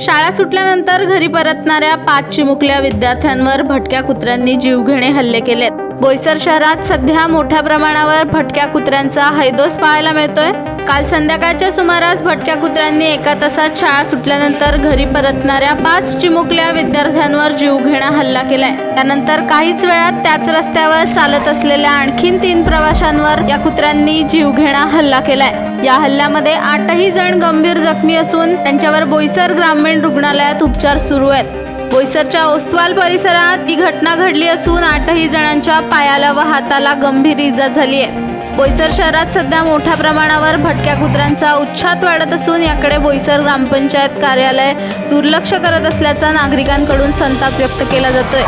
शाळा सुटल्यानंतर घरी परतणाऱ्या पाच चिमुकल्या विद्यार्थ्यांवर भटक्या कुत्र्यांनी जीवघेणे हल्ले केलेत. बोईसर शहरात सध्या मोठ्या प्रमाणावर भटक्या कुत्र्यांचा हैदोस पाहायला मिळतोय. काल संध्याकाळच्या सुमारास भटक्या कुत्र्यांनी एका तासात शाळा सुटल्यानंतर घरी परतणाऱ्या पाच चिमुकल्या विद्यार्थ्यांवर जीवघेणा हल्ला केलाय. त्यानंतर काहीच वेळात त्याच रस्त्यावर चालत असलेल्या आणखीन तीन प्रवाशांवर या कुत्र्यांनी जीवघेणा हल्ला केलाय. या हल्ल्यामध्ये आठही जण गंभीर जखमी असून त्यांच्यावर बोईसर ग्रामीण रुग्णालयात उपचार सुरू आहेत. बोईसरच्या ओस्तवाल परिसरात ही घटना घडली असून आठही जणांच्या पायाला व हाताला गंभीर इजा झाली आहे. बोईसर शहरात सध्या मोठ्या प्रमाणावर भटक्या कुत्र्यांचा उच्छाद वाढत असून याकडे बोईसर ग्रामपंचायत कार्यालय दुर्लक्ष करत असल्याचा नागरिकांकडून संताप व्यक्त केला जातोय.